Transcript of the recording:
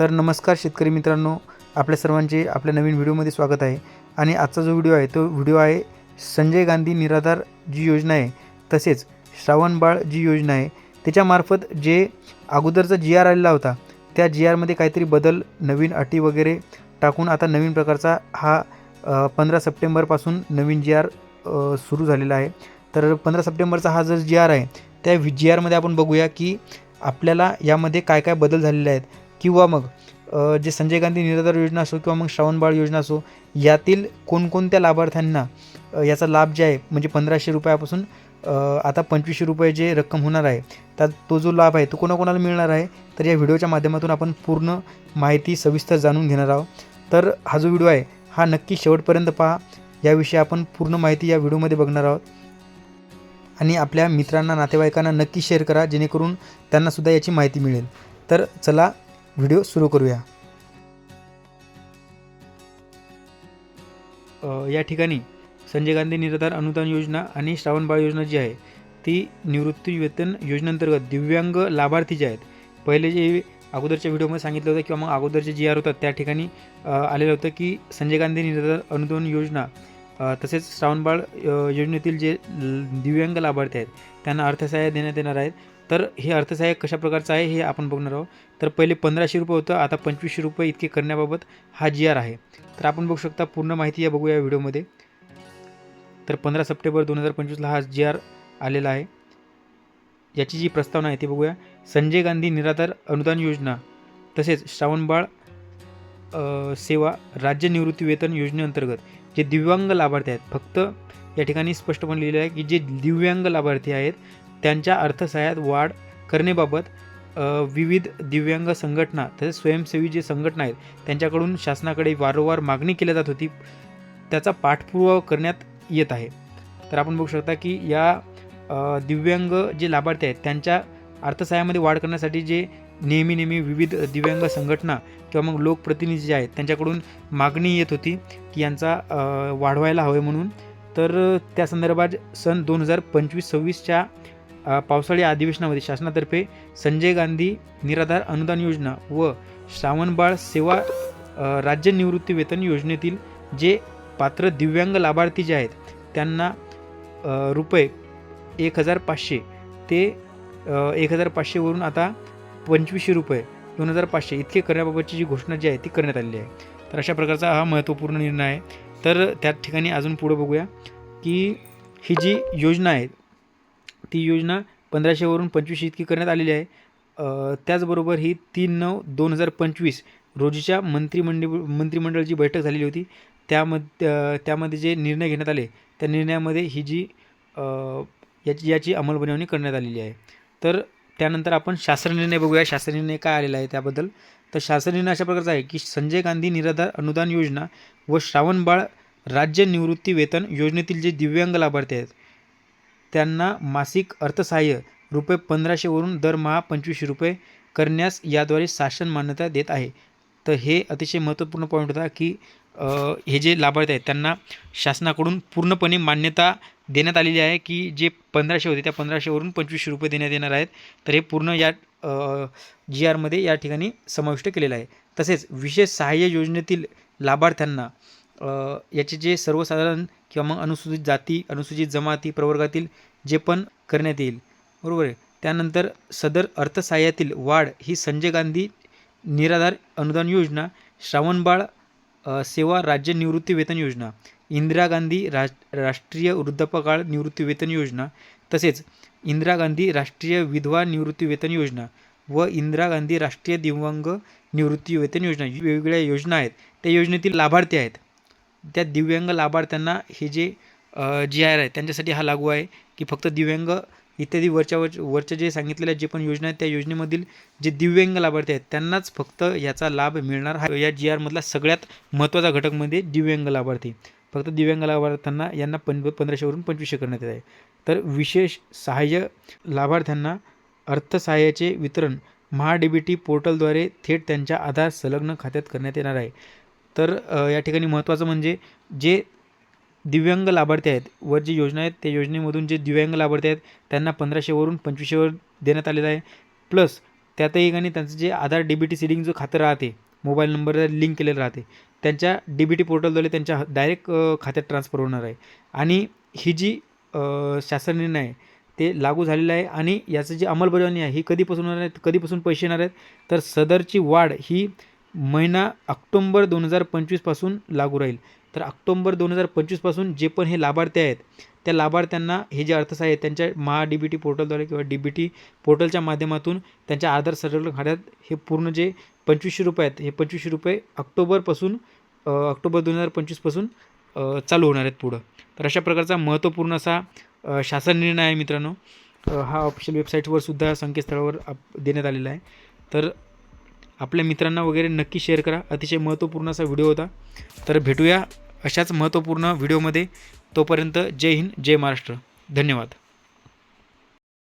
तर नमस्कार शेतकरी मित्रांनो आपल्या सर्वांचे आपल्या नवीन व्हिडिओमध्ये स्वागत आहे. आणि आजचा जो व्हिडिओ आहे तो व्हिडिओ आहे संजय गांधी निराधार जी योजना आहे तसेच श्रावणबाळ जी योजना आहे त्याच्यामार्फत जे अगोदरचा जी आर आलेला होता त्या जी आरमध्ये काहीतरी बदल नवीन अटी वगैरे टाकून आता नवीन प्रकारचा हा पंधरा सप्टेंबरपासून नवीन जी आर सुरू झालेला आहे. तर पंधरा सप्टेंबरचा हा जर जी आर आहे त्या जी आरमध्ये आपण बघूया की आपल्याला यामध्ये काय काय बदल झालेले आहेत. किंवा मग जे संजय गांधी निराधार योजना असो किंवा मग श्रावणबाळ योजना असो यातील कोणकोणत्या लाभार्थ्यांना याचा लाभ जे आहे म्हणजे पंधराशे रुपयापासून आता पंचवीसशे रुपये जे रक्कम होणार आहे त्यात तो जो लाभ आहे तो कोणाकोणाला मिळणार आहे तर या व्हिडिओच्या माध्यमातून आपण पूर्ण माहिती सविस्तर जाणून घेणार आहोत. तर हा जो व्हिडिओ आहे हा नक्की शेवटपर्यंत पहा. याविषयी आपण पूर्ण माहिती या व्हिडिओमध्ये बघणार आहोत. आणि आपल्या मित्रांना नातेवाईकांना नक्की शेअर करा जेणेकरून त्यांनासुद्धा याची माहिती मिळेल. तर चला व्हिडिओ सुरू करूया. या ठिकाणी संजय गांधी निराधार अनुदान योजना आणि श्रावणबाळ योजना जी आहे ती निवृत्ती वेतन योजनेअंतर्गत दिव्यांग लाभार्थी जे आहेत पहिले जे अगोदरच्या व्हिडिओमध्ये सांगितलं होतं किंवा मग अगोदरचे जी आर होतात त्या ठिकाणी आलेलं होतं की संजय गांधी निराधार अनुदान योजना तसेच श्रावणबाळ योजनेतील जे दिव्यांग लाभार्थी आहेत त्यांना अर्थसहाय्य देण्यात येणार आहेत. तर हे अर्थसहाय्य कशा प्रकारचं आहे हे आपण बघणार आहोत. तर पहिले पंधराशे रुपये होतं आता पंचवीसशे रुपये इतके करण्याबाबत हा जी आर आहे. तर आपण बघू शकता पूर्ण माहिती या बघूया व्हिडिओमध्ये. तर पंधरा सप्टेंबर दोन हजार पंचवीसला हा जी आर आलेला आहे. याची जी प्रस्तावना आहे ती बघूया. संजय गांधी निराधार अनुदान योजना तसेच श्रावणबाळ सेवा राज्य निवृत्ती वेतन योजनेअंतर्गत जे दिव्यांग लाभार्थी आहेत फक्त या ठिकाणी स्पष्टपणे लिहिलं आहे की जे दिव्यांग लाभार्थी आहेत त्यांच्या अर्थसहाय्यात वाढ करण्याबाबत विविध दिव्यांग संघटना तसेच स्वयंसेवी जे संघटना आहेत त्यांच्याकडून शासनाकडे वारंवार मागणी केली जात होती. त्याचा पाठपुरावा करण्यात येत आहे. तर आपण बघू शकता की या दिव्यांग जे लाभार्थी आहेत त्यांच्या अर्थसहाय्यामध्ये वाढ करण्यासाठी जे नेहमी नेहमी विविध दिव्यांग संघटना किंवा मग लोकप्रतिनिधी जे आहेत त्यांच्याकडून मागणी येत होती की यांचा वाढवायला हवे म्हणून. तर त्या संदर्भात सन दोन हजार पंचवीस सव्वीसच्या पावसाळी अधिवेशनामध्ये शासनातर्फे संजय गांधी निराधार अनुदान योजना व श्रावणबाळ सेवा राज्य निवृत्ती वेतन योजनेतील जे पात्र दिव्यांग लाभार्थी जे आहेत त्यांना रुपये एक हजार पाचशे ते एक हजार पाचशेवरून आता पंचवीसशे रुपये दोन हजार पाचशे इतके करण्याबाबतची जी घोषणा जी आहे ती करण्यात आलेली आहे. तर अशा प्रकारचा हा महत्त्वपूर्ण निर्णय आहे. तर त्या ठिकाणी अजून पुढं बघूया की ही जी योजना आहे ती योजना पंधराशेवरून पंचवीसशे इतकी करण्यात आलेली आहे. त्याचबरोबर ही तीन नऊ दोन हजार पंचवीस रोजीच्या मंत्रिमंडळ मंत्रिमंडळाची बैठक झालेली होती. त्यामध्ये त्यामध्ये जे निर्णय घेण्यात आले त्या निर्णयामध्ये ही जी याची याची अंमलबजावणी करण्यात आलेली आहे. तर त्यानंतर आपण शासन निर्णय बघूया. शासन निर्णय काय आलेला आहे त्याबद्दल? तर शासन निर्णय अशा प्रकारचा आहे की संजय गांधी निराधार अनुदान योजना व श्रावणबाळ राज्य निवृत्ती वेतन योजनेतील जे दिव्यांग लाभार्थी आहेत त्यांना मासिक अर्थसहाय्य रुपये पंधराशेवरून दरमहा पंचवीसशे रुपये करण्यास याद्वारे शासन मान्यता देत आहे. तर हे अतिशय महत्त्वपूर्ण पॉईंट होता की हे जे लाभार्थी आहेत त्यांना शासनाकडून पूर्णपणे मान्यता देण्यात आलेली आहे की जे पंधराशे होते त्या पंधराशेवरून पंचवीसशे रुपये देण्यात येणार आहेत. तर हे पूर्ण या जी आरमध्ये या ठिकाणी समाविष्ट केलेलं आहे. तसेच विशेष सहाय्य योजनेतील लाभार्थ्यांना याचे जे सर्वसाधारण किंवा मग अनुसूचित जाती अनुसूचित जमाती प्रवर्गातील जे पण करण्यात येईल बरोबर आहे? त्यानंतर सदर अर्थसहाय्यातील वाढ ही संजय गांधी निराधार अनुदान योजना श्रावणबाळ सेवा राज्य निवृत्ती वेतन योजना इंदिरा गांधी राज राष्ट्रीय वृद्धापकाळ निवृत्ती वेतन योजना तसेच इंदिरा गांधी राष्ट्रीय विधवा निवृत्ती वेतन योजना व इंदिरा गांधी राष्ट्रीय दिव्यांग निवृत्ती वेतन योजना वेगवेगळ्या योजना आहेत. त्या योजनेतील लाभार्थी आहेत. त्या दिव्यांग लाभार्थ्यांना हे जे जी आर आहे त्यांच्यासाठी हा लागू आहे की फक्त दिव्यांग इत्यादी वरच्या वर वरच्या जे सांगितलेल्या जे पण योजना आहेत त्या योजनेमधील जे दिव्यांग लाभार्थी आहेत त्यांनाच फक्त याचा लाभ मिळणार हा या जी आरमधला सगळ्यात महत्त्वाचा घटक म्हणजे दिव्यांग लाभार्थी. फक्त दिव्यांग लाभार्थ्यांना यांना पं पंधराशेवरून पंचवीसशे करण्यात येत आहे. तर विशेष सहाय्य लाभार्थ्यांना अर्थसहाय्याचे वितरण महा डी बी टी पोर्टलद्वारे थेट त्यांच्या आधार संलग्न खात्यात करण्यात येणार आहे. तर या ठिकाणी महत्त्वाचं म्हणजे जे दिव्यांग लाभार्थी आहेत वर जी योजना आहेत त्या योजनेमधून जे दिव्यांग लाभार्थी आहेत त्यांना पंधराशेवरून पंचवीसशेवर देण्यात आलेलं आहे. प्लस त्यातही आणि त्यांचं जे Aadhaar D B T seeding जो खातं राहते मोबाईल नंबर लिंक केलेलं राहते त्यांच्या डी बी टी पोर्टलद्वारे त्यांच्या डायरेक्ट खात्यात ट्रान्सफर होणार आहे. आणि ही जी शासन निर्णय आहे ते लागू झालेलं आहे आणि याचं जी अंमलबजावणी आहे ही कधीपासून होणार आहे कधीपासून पैसे येणार आहेत तर सदरची वाढ ही महिना ऑक्टोंबर दोन हजार पंचवीसपासून लागू राहील. तर ऑक्टोंबर दोन हजार पंचवीसपासून जे पण हे लाभार्थी आहेत त्या लाभार्थ्यांना हे जे अर्थसहाय्य आहे त्यांच्या महा डी बी टी पोर्टलद्वारे किंवा डी बी टी पोर्टलच्या माध्यमातून त्यांच्या आधार सर्टिफिकेट खात्यात हे पूर्ण जे पंचवीसशे रुपये आहेत हे पंचवीसशे रुपये ऑक्टोबरपासून ऑक्टोबर दोन हजार पंचवीसपासून चालू होणार आहेत पुढं. तर अशा प्रकारचा महत्त्वपूर्ण असा शासन निर्णय आहे मित्रांनो. हा ऑफिशियल वेबसाईटवर सुद्धा संकेतस्थळावर आप देण्यात आलेला आहे. तर आपल्या मित्रांना वगैरे नक्की शेअर करा. अतिशय महत्त्वपूर्ण असा व्हिडिओ होता. तर भेटूया अशाच महत्त्वपूर्ण व्हिडिओमध्ये तोपर्यंत जय हिंद जय महाराष्ट्र. धन्यवाद.